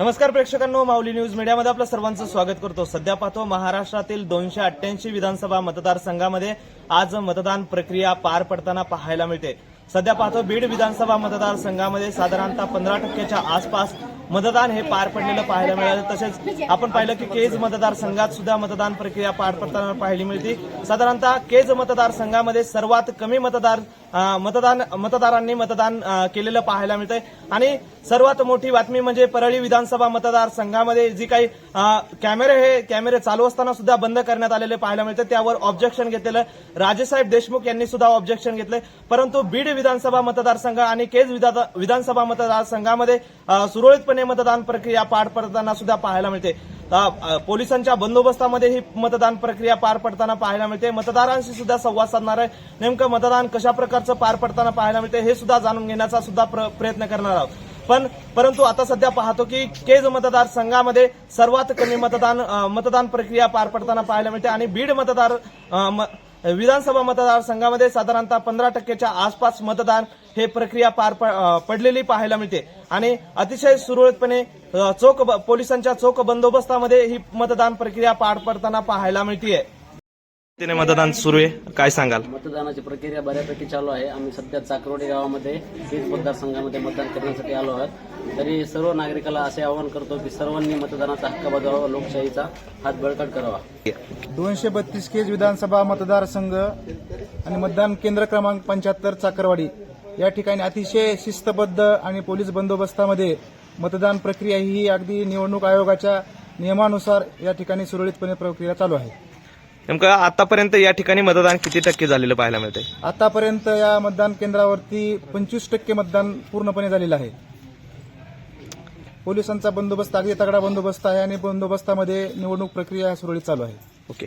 नमस्कार प्रेक्षकांनो माऊली न्यूज मीडियामध्ये आपलं सर्वांचं स्वागत करतो. सध्या पाहतो महाराष्ट्रातील दोनशे अठ्ठ्याऐंशी विधानसभा मतदारसंघामध्ये आज मतदान प्रक्रिया पार पडताना पाहायला मिळते. सध्या पाहतो बीड विधानसभा मतदारसंघामध्ये साधारणतः पंधरा टक्क्याच्या आसपास मतदान हे पार पडलेलं पाहायला मिळालं. तसेच आपण पाहिलं की केज मतदारसंघात सुद्धा मतदान प्रक्रिया पार पडताना पाहायला मिळते. साधारणतः केज मतदारसंघामध्ये सर्वात कमी मतदार मतदान मतदारांनी मतदान केलेलं पाहायला मिळतंय. आणि सर्वात मोठी बातमी म्हणजे परळी विधानसभा मतदारसंघामध्ये जी काही कॅमेरे हे कॅमेरे चालू असताना सुद्धा बंद करण्यात आलेले पाहायला मिळते त्यावर ऑब्जेक्शन घेतलेलं राजेसाहेब देशमुख यांनी सुद्धा ऑब्जेक्शन घेतले परंतु बीड विधानसभा मतदारसंघ आणि केज विधानसभा मतदारसंघामध्ये सुरळीतपणे मतदान प्रक्रिया पार पडताना सुद्धा पाहायला मिळते. पोलिसांच्या बंदोबस्तामध्ये ही मतदान प्रक्रिया पार पडताना पाहायला मिळते. मतदारांशी सुद्धा संवाद साधणार आहे. नेमकं मतदान कशा प्रकारचं पार पडताना पाहायला मिळते हे सुद्धा जाणून घेण्याचा सुद्धा प्र- प्रयत्न करणार आहोत. पण परंतु आता सध्या पाहतो की केज मतदारसंघामध्ये सर्वात कमी मतदान मतदान प्रक्रिया पार पडताना पाहायला मिळते आणि बीड मतदार म- विधानसभा मतदारसंघामध्ये साधारणतः पंधरा टक्क्याच्या आसपास मतदान हे प्रक्रिया पार पडलेली पाहायला मिळते. आणि अतिशय सुरळीतपणे चोख ब- पोलिसांच्या चोख बंदोबस्तामध्ये ही मतदान प्रक्रिया पार पडताना पाहायला मिळतीये. तिने मतदान सुरू आहे. काय सांगाल? मतदानाची प्रक्रिया बऱ्यापैकी चालू आहे. आम्ही सध्या चाकरोडी गावामध्ये बीड मतदारसंघामध्ये मतदान करण्यासाठी आलो आहोत. तरी सर्व नागरिकाला असे आवाहन करतो की सर्वांनी मतदानाचा हक्क बजावावा लोकशाहीचा हात बळकट करावा. दोनशे बत्तीस केज विधानसभा मतदारसंघ आणि मतदान केंद्र क्रमांक पंच्याहत्तर चाकरवाडी. या ठिकाणी अतिशय शिस्तबद्ध आणि पोलीस बंदोबस्तामध्ये मतदान प्रक्रिया ही अगदी निवडणूक आयोगाच्या नियमानुसार या ठिकाणी सुरळीतपणे प्रक्रिया चालू आहे. नेमकं आतापर्यंत या ठिकाणी मतदान किती टक्के झालेलं पाहायला मिळते आतापर्यंत या मतदान केंद्रावरती पंचवीस टक्के मतदान पूर्णपणे झालेलं आहे. पोलिसांचा बंदोबस्त अगदी तगडा बंदोबस्त आहे आणि बंदोबस्तामध्ये निवडणूक प्रक्रिया सुरळीत चालू आहे. ओके.